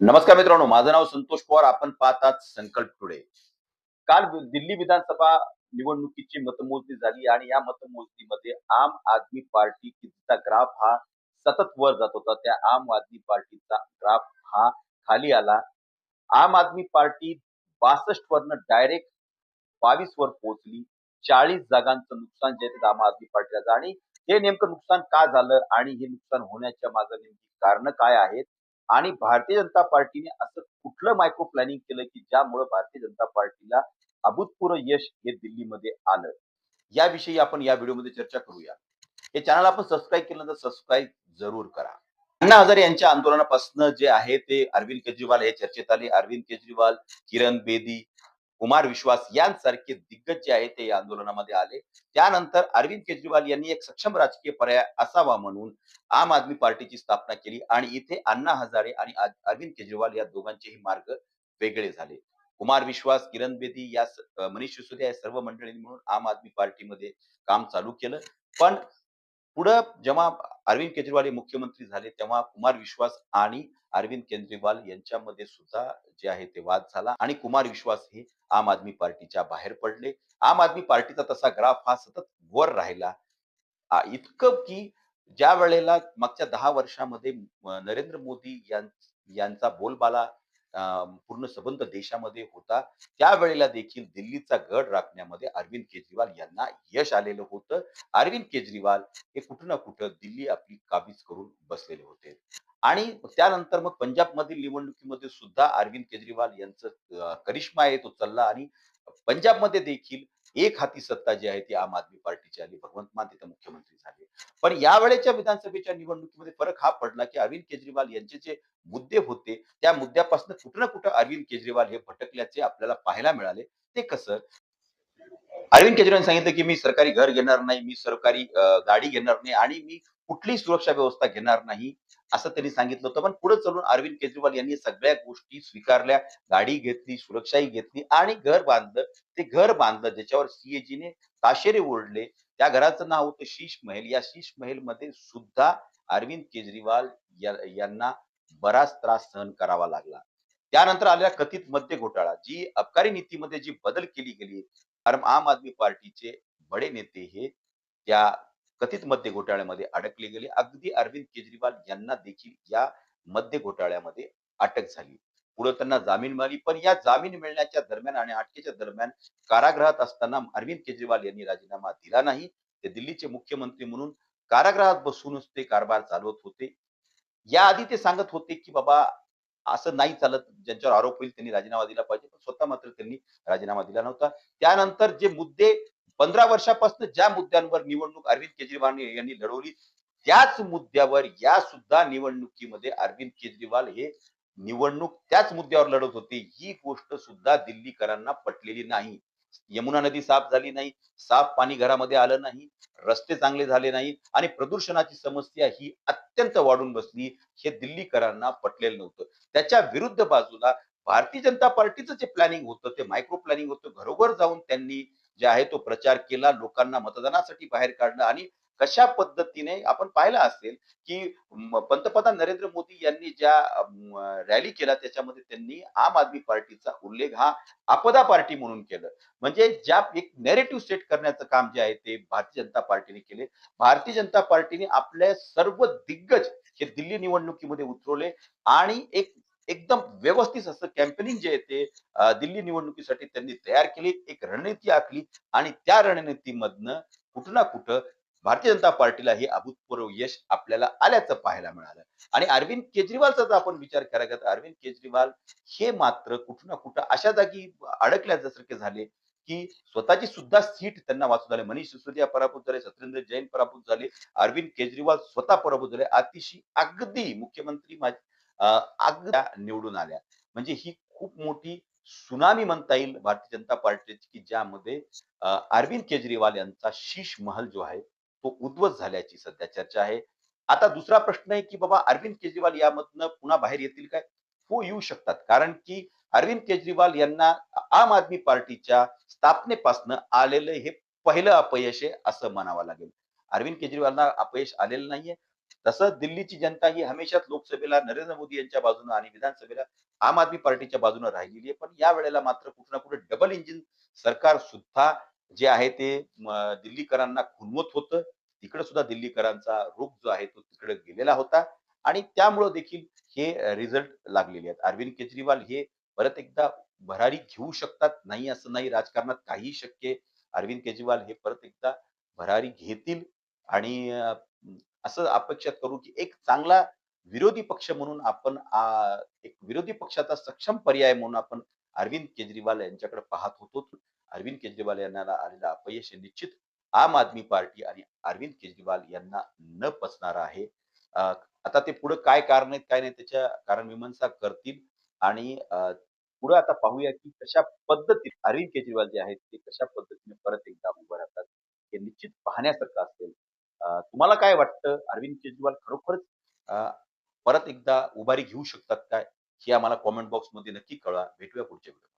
नमस्कार मित्रांनो माझं नाव संतोष पवार. आपण पाहतात संकल्प टुडे. काल दिल्ली विधानसभा निवडणुकीची मतमोजणी झाली आणि या मतमोजणीमध्ये आम आदमी पार्टीचा ग्राफ हा सतत वर जात होता. त्या आम आदमी पार्टीचा ग्राफ हा खाली आला. आम आदमी पार्टी बासष्ट वरनं डायरेक्ट बावीस वर पोहोचली. चाळीस जागांचं नुकसान जे आम आदमी पार्टीला आणि हे नेमकं नुकसान का झालं आणि हे नुकसान होण्याच्या मागे नेमकी कारण काय आहेत? आणि भारतीय जनता पार्टीने असं कुठलं मायक्रो प्लॅनिंग केलं की ज्यामुळे भारतीय जनता पार्टीला अभूतपूर्व यश हे दिल्लीमध्ये आलं? याविषयी आपण या व्हिडिओमध्ये चर्चा करूया. हे चॅनल आपण सबस्क्राईब केलं तर सबस्क्राईब जरूर करा. अण्णा हजारे यांच्या आंदोलनापासून जे आहे ते अरविंद केजरीवाल हे चर्चेत आले. अरविंद केजरीवाल किरण बेदी कुमार विश्वास यांसारखे दिग्गज जे आहे ते या आंदोलनामध्ये आले. त्यानंतर अरविंद केजरीवाल यांनी एक सक्षम राजकीय पर्याय असावा म्हणून आम आदमी पार्टीची स्थापना केली आणि इथे अण्णा हजारे आणि अरविंद केजरीवाल या दोघांचेही मार्ग वेगळे झाले. कुमार विश्वास किरण बेदी या मनीष सिसोदिया या सर्व मंडळींनी म्हणून आम आदमी पार्टीमध्ये काम चालू केलं. पण पुढं जेव्हा अरविंद केजरीवाल हे मुख्यमंत्री झाले तेव्हा कुमार विश्वास आणि अरविंद केजरीवाल यांच्यामध्ये सुद्धा जे आहे ते वाद झाला आणि कुमार विश्वास हे आम आदमी पार्टीच्या बाहेर पडले. आम आदमी पार्टीचा तसा ग्राफ हा सतत वर राहिला. इतकं की ज्या वेळेला मागच्या दहा वर्षामध्ये नरेंद्र मोदी यां- यांचा बोलबाला पूर्ण सबंध देशामध्ये होता. त्यावेळेला देखील दिल्लीचा गड राखण्यामध्ये अरविंद केजरीवाल यांना यश आलेलं होतं. अरविंद केजरीवाल हे कुठं ना कुठं दिल्ली आपली काबीज करून बसलेले होते. आणि त्यानंतर मग पंजाब मधील निवडणुकीमध्ये सुद्धा अरविंद केजरीवाल यांचं करिश्मा आहे तो चालला आणि पंजाबमध्ये देखील एक हाती सत्ता जी आहे ती आम आदमी पार्टीची आली भगवंत मान तिथे मुख्यमंत्री झाले. पण यावेळेच्या विधानसभेच्या निवडणुकीमध्ये फरक हा पडला की अरविंद केजरीवाल यांचे जे मुद्दे होते त्या मुद्द्यापासून कुठं ना कुठं अरविंद केजरीवाल हे भटकल्याचे आपल्याला पाहायला मिळाले. ते कसं? अरविंद केजरीवाल सांगितलं की मी सरकारी घर घेणार नाही मी सरकारी गाडी घेणार नाही आणि मी कुठली सुरक्षा व्यवस्था घेणार नाही. असं त्यांनी सांगितलं होतं. पण पुढे चलून अरविंद केजरीवाल यांनी सगळ्या गोष्टी स्वीकारल्या. गाडी घेतली सुरक्षाही घेतली आणि घर बांधलं. ते घर बांधलं ज्याच्यावर सीएजीने ताशेरे ओढले. त्या घराचं नाव होतं शीश महल. या शीश महलमध्ये सुद्धा अरविंद केजरीवाल यांना बराच त्रास सहन करावा लागला. त्यानंतर आलेला कथित मद्य घोटाळा. जी अबकारी नीतीमध्ये जी बदल केली गेली. कारण आम आदमी पार्टीचे बडे नेते हे त्या कथित मद्य घोटाळ्यामध्ये अडकले गेले. अगदी अरविंद केजरीवाल यांना देखील या मद्य घोटाळ्यामध्ये अटक झाली. पुढे त्यांना जामीन मिळाली पण या जामीन मिळण्याच्या दरम्यान आणि अटकेच्या दरम्यान कारागृहात असताना अरविंद केजरीवाल यांनी राजीनामा दिला नाही. ते दिल्लीचे मुख्यमंत्री म्हणून कारागृहात बसूनच ते कारभार चालवत होते. याआधी ते सांगत होते की बाबा असं नाही चालत. ज्यांच्यावर आरोप होईल त्यांनी राजीनामा दिला पाहिजे. पण स्वतः मात्र त्यांनी राजीनामा दिला नव्हता. त्यानंतर जे मुद्दे पंधरा वर्षापासून ज्या मुद्द्यांवर निवडणूक अरविंद केजरीवाल यांनी लढवली त्याच मुद्द्यावर या सुद्धा निवडणुकीमध्ये अरविंद केजरीवाल हे निवडणूक त्याच मुद्द्यावर लढत होते. ही गोष्ट सुद्धा दिल्लीकरांना पटलेली नाही. यमुना नदी साफ झाली नाही साफ पाणी घरामध्ये आलं नाही रस्ते चांगले झाले नाही आणि प्रदूषणाची समस्या ही अत्यंत वाढून बसली हे दिल्लीकरांना पटलेलं नव्हतं. त्याच्या विरुद्ध बाजूला भारतीय जनता पार्टीचं जे प्लॅनिंग होतं ते मायक्रो प्लॅनिंग होतं घरोघर जाऊन त्यांनी जे आहे तो प्रचार केला लोकांना मतदानासाठी बाहेर काढलं आणि कशा पद्धतीने आपण पाहिलं असेल की पंतप्रधान नरेंद्र मोदी यांनी ज्या रॅली केला त्याच्यामध्ये त्यांनी आम आदमी पार्टीचा उल्लेख हा आपदा पार्टी म्हणून केलं. म्हणजे ज्या एक नेरेटिव्ह सेट करण्याचं काम जे आहे ते भारतीय जनता पार्टीने केले. भारतीय जनता पार्टीने आपल्या सर्व दिग्गज हे दिल्ली निवडणुकीमध्ये उतरवले आणि एक एकदम व्यवस्थित असं कॅम्पेनिंग जे आहे ते दिल्ली निवडणुकीसाठी त्यांनी तयार केली. एक रणनीती आखली आणि त्या रणनीतीमधनं कुठं ना कुठं भारतीय जनता पार्टीला हे अभूतपूर्व यश आपल्याला आल्याचं पाहायला मिळालं. आणि अरविंद केजरीवालचा जर आपण विचार करायचा तर अरविंद केजरीवाल हे मात्र कुठं ना कुठं अशा जागी अडकल्यासारखे झाले की स्वतःची सुद्धा सीट त्यांना वाचून झाले मनीष सिसोदिया पराभूत झाले सत्येंद्र जैन पराभूत झाले. अरविंद केजरीवाल स्वतः पराभूत झाले. अतिशय अगदी मुख्यमंत्री माझ- निवडून आल्या. म्हणजे ही खूप मोठी सुनामी म्हणता येईल भारतीय जनता पार्टीची की ज्यामध्ये अरविंद केजरीवाल यांचा शीश महल जो आहे तो उद्ध्वस्त झाल्याची सध्या चर्चा आहे. आता दुसरा प्रश्न आहे की बाबा अरविंद केजरीवाल यामधनं पुन्हा बाहेर येतील काय? हो येऊ शकतात. कारण की अरविंद केजरीवाल यांना आम आदमी पार्टीच्या स्थापनेपासून आलेलं हे पहिलं अपयश आहे असं म्हणावं लागेल. अरविंद केजरीवालना अपयश आलेलं नाहीये. तसंच दिल्लीची जनता ही हमेशाच लोकसभेला नरेंद्र मोदी यांच्या बाजूनं आणि विधानसभेला आम आदमी पार्टीच्या बाजूनं राहिलेली आहे. पण या वेळेला मात्र कुठं ना कुठे डबल इंजिन सरकार सुद्धा जे आहे ते दिल्लीकरांना खुनवत होतं. तिकडे सुद्धा दिल्लीकरांचा रुख जो आहे तो तिकडे गेलेला होता. आणि त्यामुळं देखील हे रिझल्ट लागलेले आहेत. अरविंद केजरीवाल हे परत एकदा भरारी घेऊ शकतात? नाही असं नाही. राजकारणात काही शक्य अरविंद केजरीवाल हे परत एकदा भरारी घेतील आणि असं अपेक्षा करू की एक चांगला विरोधी पक्ष म्हणून आपण एक विरोधी पक्षाचा सक्षम पर्याय म्हणून आपण अरविंद केजरीवाल यांच्याकडे पाहत होतो. अरविंद केजरीवाल यांना आलेला अपयश हे निश्चित आम आदमी पार्टी आणि अरविंद केजरीवाल यांना न पचणार आहे. आता ते पुढे काय कारण आहेत काय नाही त्याच्या कारण मीमांसा करतील आणि पुढे आता पाहूया की कशा पद्धतीने अरविंद केजरीवाल जे आहेत ते कशा पद्धतीने परत एकदा उभं राहतात हे निश्चित पाहण्यासारखं असेल. तुम्हाला काय वाटतं? अरविंद केजरीवाल खरोखरच परत एकदा उभारी घेऊ शकतात काय? हे आम्हाला कॉमेंट बॉक्समध्ये नक्की कळवा. भेटूया पुढच्या व्हिडिओ